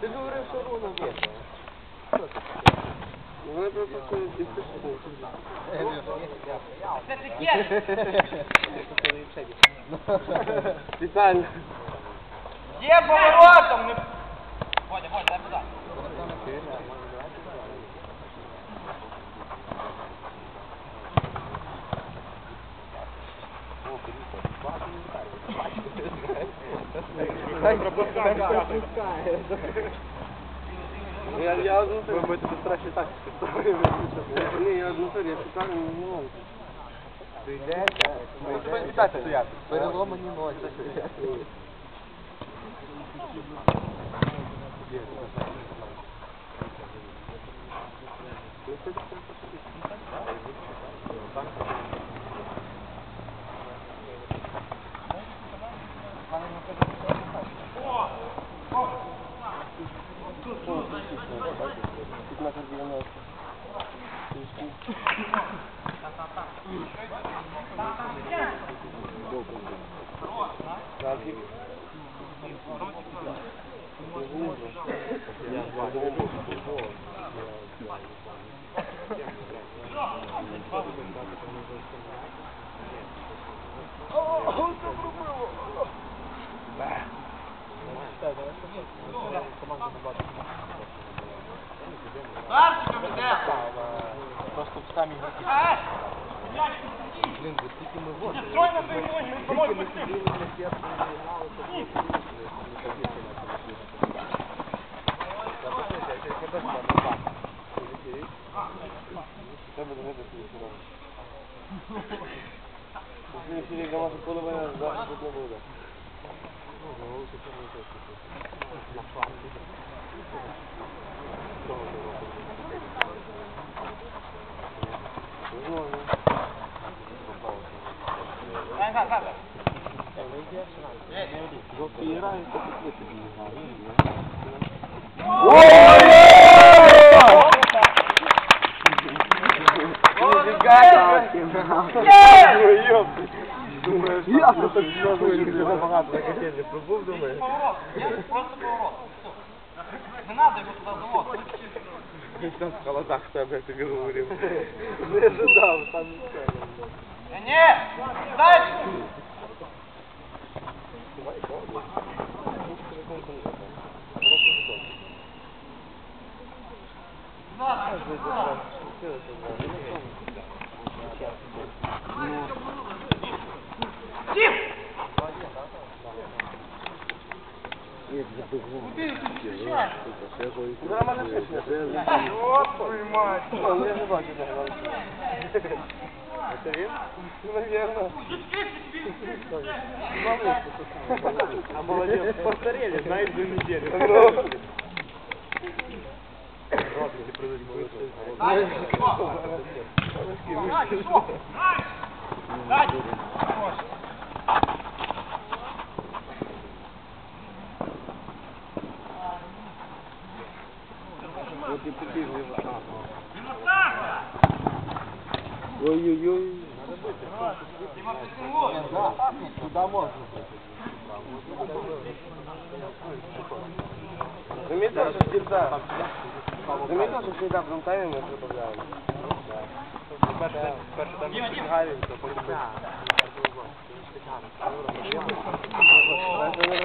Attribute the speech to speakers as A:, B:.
A: Ти говорив, що руна є. Вони просто
B: Це таке.
A: Спеціально.
B: Є поворотом. Водя, Водя, дай туди.
A: Я, я одну. Ви тобі страшні так Ні, я одну я шикарно не можу. Ти йдеш, ми тебе вітати стояти. Переломані ноги.
B: Старший
A: Просто в самі
B: Е!
A: Блін, ви стільки ми вот.
B: Ти строй на свої ноги, він собою пустив.
A: Треба дивитися сюди. Якщо сьогодні половина завтра буде.
B: Дай, дай.
A: Я просто багато котельні пробув.
B: Є просто поворот. Не надо його туди заводити.
A: Десь там в холодах в тебе, як ти говорив. Не ожидав, там
B: Ні, ні. Дальше. Назад, назад. Куди ти кричиш?
A: От твою мать! Я не бачу. А молодец, постарели, знаешь, за неделю.
B: Дальше, о. Дальше, Вот и побегли
A: вот
B: так. Ой-ой-ой.
A: Туда можно. Заметил, что всегда. Заметил, что всегда в зонтайме мы прибавляем.
B: Перше, перше там гаряче, потім.
A: Це не